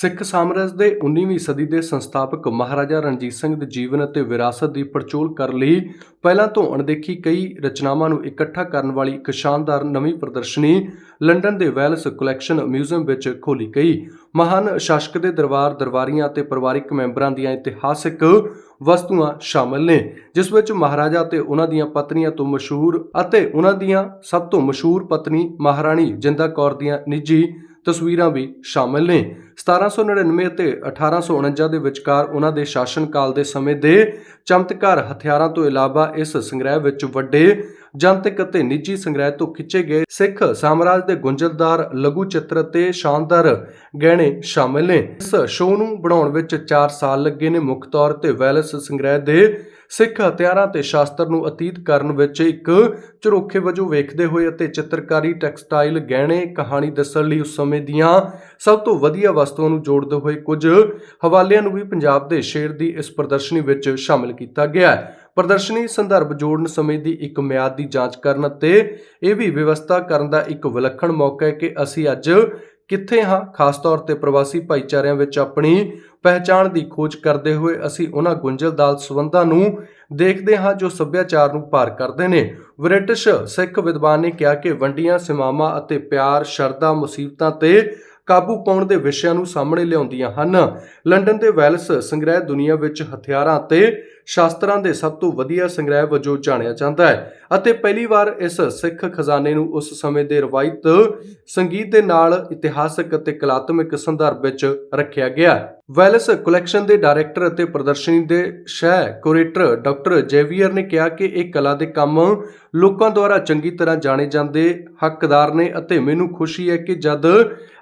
ਸਿੱਖ ਸਾਮਰਾਜ ਦੇ 19ਵੀਂ ਸਦੀ ਦੇ ਸੰਸਥਾਪਕ ਮਹਾਰਾਜਾ ਰਣਜੀਤ ਸਿੰਘ ਦੇ ਜੀਵਨ ਅਤੇ ਵਿਰਾਸਤ ਦੀ ਪੜਚੋਲ ਕਰਨ ਲਈ ਪਹਿਲਾਂ ਤੋਂ ਅਣਦੇਖੀ ਕਈ ਰਚਨਾਵਾਂ ਨੂੰ ਇਕੱਠਾ ਕਰਨ ਵਾਲੀ ਇੱਕ ਸ਼ਾਨਦਾਰ ਨਵੀਂ ਪ੍ਰਦਰਸ਼ਨੀ ਲੰਡਨ ਦੇ ਵੈਲਸ ਕਲੈਕਸ਼ਨ ਮਿਊਜ਼ੀਅਮ ਵਿੱਚ ਖੋਲੀ ਗਈ। ਮਹਾਨ ਸ਼ਾਸਕ ਦੇ ਦਰਬਾਰ, ਦਰਬਾਰੀਆਂ ਅਤੇ ਪਰਿਵਾਰਿਕ ਮੈਂਬਰਾਂ ਦੀਆਂ ਇਤਿਹਾਸਿਕ ਵਸਤੂਆਂ ਸ਼ਾਮਲ ਨੇ, ਜਿਸ ਵਿੱਚ ਮਹਾਰਾਜਾ ਤੇ ਉਹਨਾਂ ਦੀਆਂ ਪਤਨੀਆਂ ਤੋਂ ਮਸ਼ਹੂਰ ਅਤੇ ਉਹਨਾਂ ਦੀਆਂ ਸਭ ਤੋਂ ਮਸ਼ਹੂਰ ਪਤਨੀ ਮਹਾਰਾਣੀ ਜਿੰਦਾ ਕੌਰ ਦੀਆਂ ਨਿੱਜੀ ਤਸਵੀਰਾਂ ਵੀ ਸ਼ਾਮਲ ਨੇ। 1799 ਅਤੇ 1849 ਦੇ ਵਿਚਕਾਰ ਉਹਨਾਂ ਦੇ ਸ਼ਾਸਨ ਕਾਲ ਦੇ ਸਮੇਂ ਦੇ ਚਮਤਕਾਰ ਹਥਿਆਰਾਂ ਤੋਂ ਇਲਾਵਾ ਇਸ ਸੰਗ੍ਰਹਿ ਵਿੱਚ ਵੱਡੇ ਜਨਤਕ ਅਤੇ ਨਿੱਜੀ ਸੰਗ੍ਰਹਿ ਤੋਂ ਖਿੱਚੇ ਗਏ ਸਿੱਖ ਸਾਮਰਾਜ ਦੇ ਗੁੰਝਲਦਾਰ, ਲਘੂ ਚਿੱਤਰ ਅਤੇ ਸ਼ਾਨਦਾਰ ਗਹਿਣੇ ਸ਼ਾਮਲ ਨੇ। ਇਸ ਸ਼ੋਅ ਨੂੰ ਬਣਾਉਣ ਵਿੱਚ 4 ਸਾਲ ਲੱਗੇ ਨੇ। ਮੁੱਖ ਤੌਰ ਤੇ ਵੈਲਸ ਸੰਗ੍ਰਹਿ ਦੇ ਸਿੱਖ ਹਥਿਆਰਾਂ ਤੇ ਸ਼ਾਸਤਰ ਨੂੰ ਅਤੀਤ ਕਰਨ ਵਿੱਚ ਇੱਕ ਝਰੋਖੇ ਵਜੋਂ ਵੇਖਦੇ ਹੋਏ ਅਤੇ ਚਿੱਤਰਕਾਰੀ, ਟੈਕਸਟਾਈਲ, ਗਹਿਣੇ, ਕਹਾਣੀ ਦੱਸਣ ਲਈ ਉਸ ਸਮੇਂ ਦੀਆਂ ਸਭ ਤੋਂ ਵਧੀਆ ਵਸਤੂਆਂ ਨੂੰ ਜੋੜਦੇ ਹੋਏ ਕੁਝ ਹਵਾਲਿਆਂ ਨੂੰ ਵੀ ਪੰਜਾਬ ਦੇ ਸ਼ੇਰ ਦੀ ਇਸ ਪ੍ਰਦਰਸ਼ਨੀ ਵਿੱਚ ਸ਼ਾਮਲ ਕੀਤਾ ਗਿਆ ਹੈ। ਪ੍ਰਦਰਸ਼ਨੀ ਸੰਦਰਭ ਜੋੜਨ ਸਮੇਂ ਦੀ ਇੱਕ ਮਿਆਦ ਦੀ ਜਾਂਚ ਕਰਨ ਅਤੇ ਇਹ ਵੀ ਵਿਵਸਥਾ ਕਰਨ ਦਾ ਇੱਕ ਵਿਲੱਖਣ ਮੌਕਾ ਹੈ ਕਿ ਅਸੀਂ ਅੱਜ ਕਿੱਥੇ ਹਾਂ? ਖਾਸ ਤੌਰ ਤੇ ਪ੍ਰਵਾਸੀ ਭਾਈਚਾਰਿਆਂ ਵਿੱਚ ਆਪਣੀ ਪਹਿਚਾਣ ਦੀ ਖੋਜ ਕਰਦੇ ਹੋਏ ਅਸੀਂ ਉਹਨਾਂ ਗੁੰਝਲਦਾਰ ਸਬੰਧਾਂ ਨੂੰ ਦੇਖਦੇ ਹਾਂ ਜੋ ਸੱਭਿਆਚਾਰ ਨੂੰ ਪਾਰ ਕਰਦੇ ਨੇ। ਬ੍ਰਿਟਿਸ਼ ਸਿੱਖ ਵਿਦਵਾਨ ਨੇ ਕਿਹਾ ਕਿ ਵੰਡੀਆਂ, ਸੀਮਾਵਾਂ ਅਤੇ ਪਿਆਰ, ਸ਼ਰਧਾ, ਮੁਸੀਬਤਾਂ ਤੇ ਕਾਬੂ ਪਾਉਣ ਦੇ ਵਿਸ਼ਿਆਂ ਨੂੰ ਸਾਹਮਣੇ ਲਿਆਉਂਦੀਆਂ ਹਨ। ਲੰਡਨ ਦੇ ਵੈਲਸ ਸੰਗ੍ਰਹਿ ਦੁਨੀਆ ਵਿੱਚ ਹਥਿਆਰਾਂ ਅਤੇ ਸ਼ਾਸਤਰਾਂ ਦੇ ਸਭ ਤੋਂ ਵਧੀਆ ਸੰਗ੍ਰਹਿ ਵਜੋਂ ਜਾਣਿਆ ਜਾਂਦਾ ਹੈ ਅਤੇ ਪਹਿਲੀ ਵਾਰ ਇਸ ਸਿੱਖ ਖਜ਼ਾਨੇ ਨੂੰ ਉਸ ਸਮੇਂ ਦੇ ਰਵਾਇਤ ਸੰਗੀਤ ਦੇ ਨਾਲ ਇਤਿਹਾਸਕ ਅਤੇ ਕਲਾਤਮਿਕ ਸੰਦਰਭ ਵਿੱਚ ਰੱਖਿਆ ਗਿਆ ਵੈਲਸ ਕਲੈਕਸ਼ਨ ਦੇ ਡਾਇਰੈਕਟਰ ਅਤੇ ਪ੍ਰਦਰਸ਼ਨੀ ਦੇ ਸ਼ਹਿ ਕੁਰੇਟਰ ਡਾਕਟਰ ਜੇਵੀਅਰ ਨੇ ਕਿਹਾ ਕਿ ਇਹ ਕਲਾ ਦੇ ਕੰਮ ਲੋਕਾਂ ਦੁਆਰਾ ਚੰਗੀ ਤਰ੍ਹਾਂ ਜਾਣੇ ਜਾਂਦੇ ਹੱਕਦਾਰ ਨੇ ਅਤੇ ਮੈਨੂੰ ਖੁਸ਼ੀ ਹੈ ਕਿ ਜਦ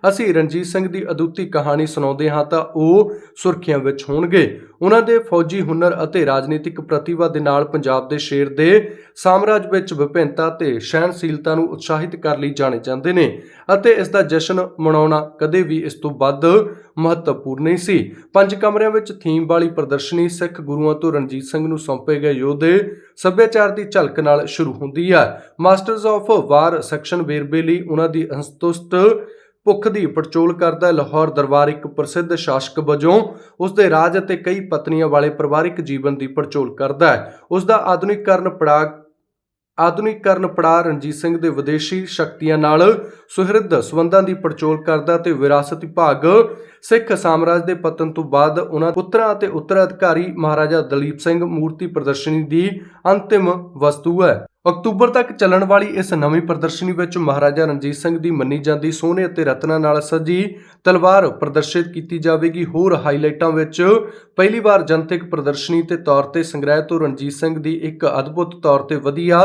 ਅਸੀਂ ਰਣਜੀਤ ਸਿੰਘ ਦੀ ਅਦੁੱਤੀ ਕਹਾਣੀ ਸੁਣਾਉਂਦੇ ਹਾਂ ਤਾਂ ਉਹ ਸੁਰਖੀਆਂ ਵਿੱਚ ਹੋਣਗੇ। ਉਹਨਾਂ ਦੇ ਫੌਜੀ ਹੁਨਰ ਅਤੇ ਰਾਜਨੀਤਿਕ ਪ੍ਰਤਿਭਾ ਦੇ ਨਾਲ ਪੰਜਾਬ ਦੇ ਸ਼ੇਰ ਦੇ ਸਾਮਰਾਜ ਵਿੱਚ ਵਿਭਿੰਨਤਾ ਤੇ ਸਹਿਣਸ਼ੀਲਤਾ ਨੂੰ ਉਤਸ਼ਾਹਿਤ ਕਰਨ ਲਈ ਜਾਣੇ ਜਾਂਦੇ ਨੇ ਅਤੇ ਇਸ ਦਾ ਜਸ਼ਨ ਮਨਾਉਣਾ ਕਦੇ ਵੀ ਇਸ ਤੋਂ ਵੱਧ ਮਹੱਤਵਪੂਰਨ ਨਹੀਂ ਸੀ। ਪੰਜ ਕਮਰਿਆਂ ਵਿੱਚ ਥੀਮ ਵਾਲੀ ਪ੍ਰਦਰਸ਼ਨੀ ਸਿੱਖ ਗੁਰੂਆਂ ਤੋਂ ਰਣਜੀਤ ਸਿੰਘ ਨੂੰ ਸੌਂਪੇ ਗਏ ਯੋਧੇ ਸੱਭਿਆਚਾਰ ਦੀ ਝਲਕ ਨਾਲ ਸ਼ੁਰੂ ਹੁੰਦੀ ਹੈ। ਮਾਸਟਰਸ ਆਫ ਵਾਰ ਸੈਕਸ਼ਨ ਵੇਰਵੇ ਲਈ ਉਹਨਾਂ ਦੀ ਅਸੰਤੁਸ਼ਟ ਭੁੱਖ ਦੀ ਪੜਚੋਲ ਕਰਦਾ ਹੈ। ਲਾਹੌਰ ਦਰਬਾਰ ਇੱਕ ਪ੍ਰਸਿੱਧ ਸ਼ਾਸਕ ਵਜੋਂ ਉਸ ਦੇ ਰਾਜ ਅਤੇ ਕਈ ਪਤਨੀਆਂ ਵਾਲੇ ਪਰਿਵਾਰਿਕ ਜੀਵਨ ਦੀ ਪੜਚੋਲ ਕਰਦਾ ਹੈ ਉਸ ਦਾ ਆਧੁਨਿਕਰਨ ਪੜਾਅ ਆਧੁਨਿਕਰਨ ਪੜਾਅ ਰਣਜੀਤ ਸਿੰਘ ਦੇ ਵਿਦੇਸ਼ੀ ਸ਼ਕਤੀਆਂ ਨਾਲ ਸੁਹਿਰਦ ਸਬੰਧਾਂ ਦੀ ਪੜਚੋਲ ਕਰਦਾ ਤੇ ਵਿਰਾਸਤ ਵਿਭਾਗ ਸਿੱਖ ਸਾਮਰਾਜ ਦੇ ਪਤਨ ਤੋਂ ਬਾਅਦ ਉਹਨਾਂ ਪੁੱਤਰਾਂ ਅਤੇ ਉੱਤਰਾਧਿਕਾਰੀ ਮਹਾਰਾਜਾ ਦਲੀਪ ਸਿੰਘ ਮੂਰਤੀ ਪ੍ਰਦਰਸ਼ਨੀ ਦੀ ਅੰਤਿਮ ਵਸਤੂ ਹੈ। ਅਕਤੂਬਰ ਤੱਕ ਚੱਲਣ ਵਾਲੀ ਇਸ ਨਵੀਂ ਪ੍ਰਦਰਸ਼ਨੀ ਵਿੱਚ ਮਹਾਰਾਜਾ ਰਣਜੀਤ ਸਿੰਘ ਦੀ ਮੰਨੀ ਜਾਂਦੀ ਸੋਨੇ ਅਤੇ ਰਤਨਾਂ ਨਾਲ ਸਜੀ ਤਲਵਾਰ ਪ੍ਰਦਰਸ਼ਿਤ ਕੀਤੀ ਜਾਵੇਗੀ। ਹੋਰ ਹਾਈਲਾਈਟਾਂ ਵਿੱਚ ਪਹਿਲੀ ਵਾਰ ਜਨਤਕ ਪ੍ਰਦਰਸ਼ਨੀ ਦੇ ਤੌਰ ਤੇ ਸੰਗ੍ਰਹਿ ਤੋਂ ਰਣਜੀਤ ਸਿੰਘ ਦੀ ਇੱਕ ਅਦਭੁਤ ਤੌਰ ਤੇ ਵਧੀਆ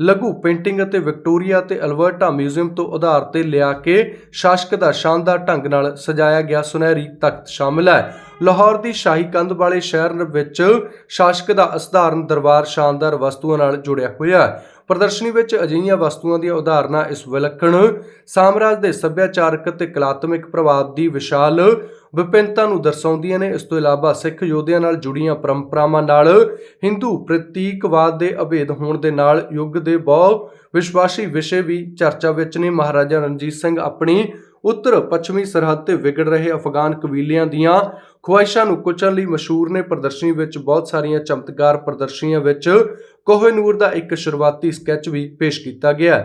ਲਘੂ ਪੇਂਟਿੰਗ ਅਤੇ ਵਿਕਟੋਰੀਆ ਤੇ ਅਲਬਰਟਾ ਮਿਊਜ਼ੀਅਮ ਤੋਂ ਆਧਾਰ ਤੇ ਲਿਆ ਕੇ ਸ਼ਾਸਕ ਦਾ ਸ਼ਾਨਦਾਰ ਢੰਗ ਨਾਲ ਸਜਾਇਆ ਗਿਆ ਸੁਨਹਿਰੀ ਤਖਤ ਸ਼ਾਮਿਲ ਹੈ। ਲਾਹੌਰ ਦੀ ਸ਼ਾਹੀ ਕੰਧ ਵਾਲੇ ਸ਼ਹਿਰ ਵਿੱਚ ਸ਼ਾਸਕ ਦਾ ਅਸਧਾਰਨ ਦਰਬਾਰ ਸ਼ਾਨਦਾਰ ਵਸਤੂਆਂ ਨਾਲ ਜੁੜਿਆ ਹੋਇਆ ਹੈ। ਪ੍ਰਦਰਸ਼ਨੀ ਵਿੱਚ ਅਜਿਹੀਆਂ ਵਸਤੂਆਂ ਦੀਆਂ ਉਦਾਹਰਨਾਂ ਇਸ ਵਿਲੱਖਣ ਸਾਮਰਾਜ ਦੇ ਸੱਭਿਆਚਾਰਕ ਅਤੇ ਕਲਾਤਮਿਕ ਪ੍ਰਭਾਵ ਦੀ ਵਿਸ਼ਾਲ ਵਿਭਿੰਨਤਾ ਨੂੰ ਦਰਸਾਉਂਦੀਆਂ ਨੇ। ਇਸ ਤੋਂ ਇਲਾਵਾ ਸਿੱਖ ਯੋਧਿਆਂ ਨਾਲ ਜੁੜੀਆਂ ਪਰੰਪਰਾਵਾਂ ਨਾਲ ਹਿੰਦੂ ਪ੍ਰਤੀਕਵਾਦ ਦੇ ਅਭੇਦ ਹੋਣ ਦੇ ਨਾਲ ਯੁੱਗ ਦੇ ਬਹੁ ਵਿਸ਼ਵਾਸੀ ਵਿਸ਼ੇ ਵੀ ਚਰਚਾ ਵਿੱਚ ਨੇ। ਮਹਾਰਾਜਾ ਰਣਜੀਤ ਸਿੰਘ ਆਪਣੀ ਉੱਤਰ ਪੱਛਮੀ ਸਰਹੱਦ ਤੇ ਵਿਗੜ ਰਹੇ ਅਫਗਾਨ ਕਬੀਲਿਆਂ ਦੀਆਂ ਖੁਆਇਸ਼ਾਂ ਨੂੰ ਕੁਚਲਣ ਲਈ ਮਸ਼ਹੂਰ ਨੇ ਪ੍ਰਦਰਸ਼ਨੀ ਵਿੱਚ ਬਹੁਤ ਸਾਰੀਆਂ ਚਮਤਕਾਰ ਪ੍ਰਦਰਸ਼ਨੀਆਂ ਵਿੱਚ ਕੋਹਿਨੂਰ ਦਾ ਇੱਕ ਸ਼ੁਰੂਆਤੀ ਸਕੈਚ ਵੀ ਪੇਸ਼ ਕੀਤਾ ਗਿਆ